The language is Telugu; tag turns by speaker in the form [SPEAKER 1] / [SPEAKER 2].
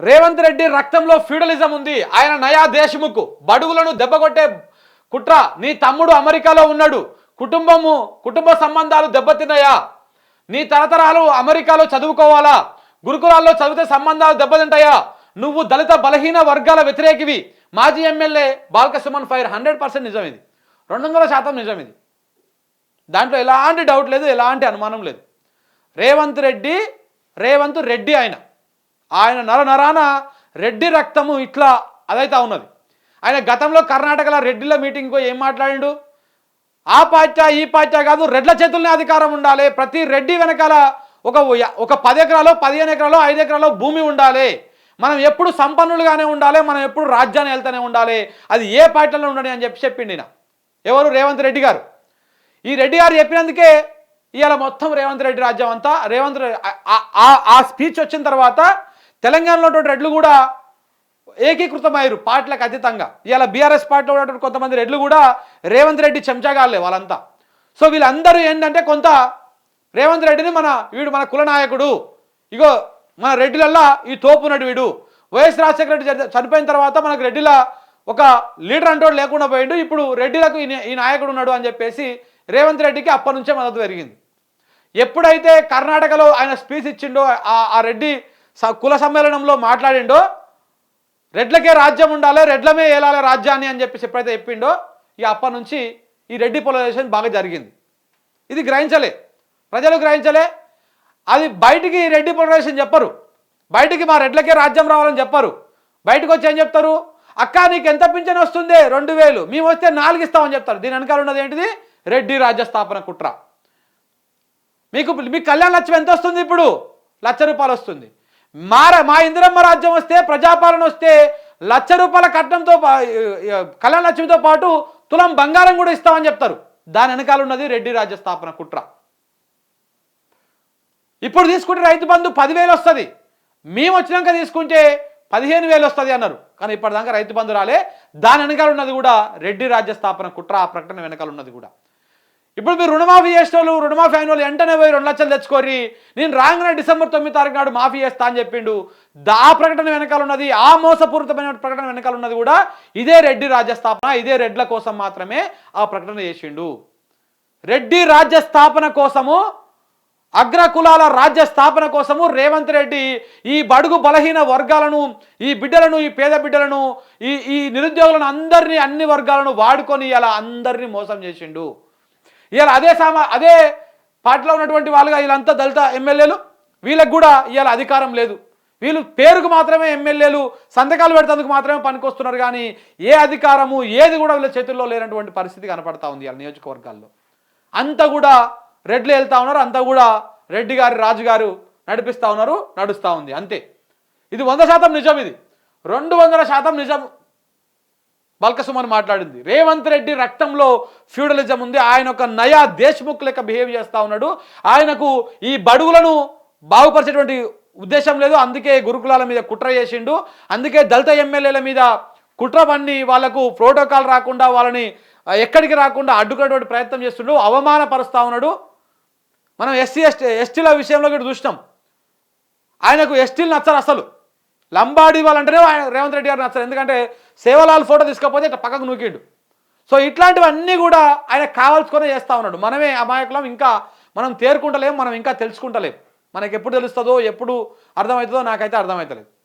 [SPEAKER 1] రేవంత్ రెడ్డి రక్తంలో ఫ్యూడలిజం ఉంది. ఆయన నయా దేశముఖ్. బడుగులను దెబ్బకొట్టే కుట్ర నీ తమ్ముడు అమెరికాలో ఉన్నాడు. కుటుంబము కుటుంబ సంబంధాలు దెబ్బతిన్నాయా? నీ తరతరాలు అమెరికాలో చదువుకోవాలా? గురుకులాల్లో చదివితే సంబంధాలు దెబ్బతింటాయా? నువ్వు దళిత బలహీన వర్గాల వ్యతిరేకివి. మాజీ MLA Balka Suman fire hundred percent నిజం ఇది రెండు వందల శాతం నిజం ఇది దాంట్లో ఎలాంటి డౌట్ లేదు ఎలాంటి అనుమానం లేదు. రేవంత్ రెడ్డి రేవంత్ రెడ్డి ఆయన. ఆయన నర నరాన రెడ్డి రక్తము ఇట్లా అదైతే ఉన్నది. ఆయన గతంలో కర్ణాటకలో రెడ్డిల మీటింగ్ పోయి ఏం మాట్లాడిండు? ఆ పార్టీ ఈ పార్టీ కాదు రెడ్ల చేతులనే అధికారం ఉండాలి. ప్రతి రెడ్డి వెనకాల ఒక ఒక పది ఎకరాలు పదిహేను ఎకరాలు ఐదు ఎకరాలు భూమి ఉండాలి. మనం ఎప్పుడు సంపన్నులుగానే ఉండాలి మనం ఎప్పుడు రాజ్యాన్ని వెళ్తూనే ఉండాలి. అది ఏ పార్టీలో ఉండాలి అని చెప్పి చెప్పిండి ఎవరు? రేవంత్ రెడ్డి గారు. ఈ రెడ్డి గారు చెప్పినందుకే ఇవాళ మొత్తం రేవంత్ రెడ్డి రాజ్యం అంతా రేవంత్ రె- ఆ స్పీచ్ వచ్చిన తర్వాత తెలంగాణలో ఉన్నటువంటి రెడ్లు కూడా ఏకీకృతమయ్యారు పార్టీలకు అతీతంగా. ఇవాళ బీఆర్ఎస్ పార్టీలో ఉన్నటువంటి కొంతమంది రెడ్లు కూడా రేవంత్ రెడ్డి చెంచగాలే వాళ్ళంతా. సో వీళ్ళందరూ ఏంటంటే కొంత రేవంత్ రెడ్డిని మన వీడు మన కుల నాయకుడు. ఇగో మన రెడ్డిలల్లా ఈ తోపునడు వీడు. వైఎస్ రాజశేఖర రెడ్డి చనిపోయిన తర్వాత మనకు రెడ్డిల ఒక లీడర్ అంటోడు లేకుండా పోయిండు. ఇప్పుడు రెడ్డిలకు ఈ నాయకుడు ఉన్నాడు అని చెప్పేసి రేవంత్ రెడ్డికి అప్పటి నుంచే మద్దతు పెరిగింది. ఎప్పుడైతే కర్ణాటకలో ఆయన స్పీచ్ ఇచ్చిండో ఆ- ఆ రెడ్డి కుల సమ్మేళనంలో మాట్లాడిండో రెడ్లకే రాజ్యం ఉండాలి రెడ్లమే ఏలాలి రాజ్యాన్ని అని చెప్పేసి ఎప్పుడైతే చెప్పిండో ఇక అప్పటి నుంచి ఈ రెడ్డి పోలరైజేషన్ బాగా జరిగింది. ఇది గ్రహించలే. ప్రజలు గ్రహించలే. అది బయటికి రెడ్డి పోలరైజేషన్ చెప్పరు. బయటికి మా రెడ్లకే రాజ్యం రావాలని చెప్పరు. బయటకు వచ్చి ఏం చెప్తారు? అక్క నీకు ఎంత పింఛన్ వస్తుంది? రెండు వేలు. మేము వస్తే నాలుగు ఇస్తామని చెప్తారు. దీని వెనకాల ఉన్నది ఏంటిది? రెడ్డి రాజ్య స్థాపన కుట్ర. మీకు మీకు కళ్యాణ లక్ష్యం ఎంత వస్తుంది ఇప్పుడు? లక్ష రూపాయలు వస్తుంది. మార మా ఇందిరమ్మ రాజ్యం వస్తే ప్రజాపాలన వస్తే లక్ష రూపాయల కట్నంతో కళ్యాణ లక్ష్మితో పాటు తులం బంగారం కూడా ఇస్తామని చెప్తారు. దాని వెనకాల ఉన్నది రెడ్డి రాజ్య స్థాపన కుట్ర. ఇప్పుడు తీసుకుంటే రైతు బంధు పదివేలు వస్తుంది. మేము వచ్చినాక తీసుకుంటే పదిహేను వేలు వస్తుంది అన్నారు. కానీ ఇప్పటిదాకా రైతు బంధు రాలే. దాని వెనకాల ఉన్నది కూడా రెడ్డి రాజ్య స్థాపన కుట్ర ఆ ప్రకటన వెనకాల ఉన్నది కూడా. ఇప్పుడు మీరు రుణమాఫీ చేసిన వాళ్ళు రుణమాఫీ అయిన వాళ్ళు వెంటనే పోయి రెండు లక్షలు తెచ్చుకోరి నేను రాగానే డిసెంబర్ తొమ్మిది తారీఖు నాడు మాఫీ చేస్తా అని చెప్పిండు. దా ఆ ప్రకటన వెనకాల ఉన్నది ఆ మోసపూరితమైన ప్రకటన వెనకాల ఉన్నది కూడా ఇదే రెడ్డి రాజ్య స్థాపన ఇదే రెడ్ల కోసం మాత్రమే ఆ ప్రకటన చేసిండు. రెడ్డి రాజ్య స్థాపన కోసము అగ్రకులాల రాజ్య స్థాపన కోసము రేవంత్ రెడ్డి ఈ బడుగు బలహీన వర్గాలను ఈ బిడ్డలను ఈ పేద బిడ్డలను ఈ ఈ నిరుద్యోగులను అందరినీ అన్ని వర్గాలను వాడుకొని ఇలా అందరినీ మోసం చేసిండు. ఇవాళ అదే సామా అదే పార్టీలో ఉన్నటువంటి వాళ్ళుగా వీళ్ళంతా దళిత ఎమ్మెల్యేలు వీళ్ళకి కూడా ఇవాళ అధికారం లేదు. వీళ్ళు పేరుకు మాత్రమే ఎమ్మెల్యేలు సంతకాలు పెడతందుకు మాత్రమే పనికొస్తున్నారు కానీ ఏ అధికారము ఏది కూడా వీళ్ళ చేతుల్లో లేనటువంటి పరిస్థితి కనపడతా ఉంది వాళ్ళ నియోజకవర్గాల్లో. అంతా కూడా రెడ్లు వెళ్తా ఉన్నారు అంతా కూడా రెడ్డి గారు రాజు గారు నడిపిస్తా ఉన్నారు నడుస్తూ ఉంది అంతే. ఇది వంద శాతం నిజం ఇది. రెండు వందల శాతం నిజం బల్కసుమన్ మాట్లాడింది. రేవంత్ రెడ్డి రక్తంలో ఫ్యూడలిజం ఉంది. ఆయన ఒక నయా దేశ్ముఖ్ లెక్క బిహేవ్ చేస్తూ ఉన్నాడు. ఆయనకు ఈ బడుగులను బాగుపరిచేటువంటి ఉద్దేశం లేదు. అందుకే గురుకులాల మీద కుట్ర చేసిండు. అందుకే దళిత ఎమ్మెల్యేల మీద కుట్ర పన్ని వాళ్ళకు ప్రోటోకాల్ రాకుండా వాళ్ళని ఎక్కడికి రాకుండా అడ్డుకునేటువంటి ప్రయత్నం చేస్తుండు. అవమానపరుస్తూ ఉన్నాడు. మనం ఎస్సీ ఎస్టీ ఎస్టీల విషయంలో కూడా చూసినాం. ఆయనకు ఎస్టీలు నచ్చరు అసలు. లంబాడి వాళ్ళంటేనే ఆయన రేవంత్ రెడ్డి గారు నచ్చారు. ఎందుకంటే సేవలాల్ ఫోటో తీసుకపోతే ఇట్లా పక్కకు నూకిండు. సో ఇట్లాంటివన్నీ కూడా ఆయన కావాల్సుకొని చేస్తా ఉన్నాడు. మనమే అమాయకులం ఇంకా మనం తేరుకుంటలేం మనం ఇంకా తెలుసుకుంటలేం. మనకి ఎప్పుడు తెలుస్తుందో ఎప్పుడు అర్థమవుతుందో నాకైతే అర్థమవుతలేదు.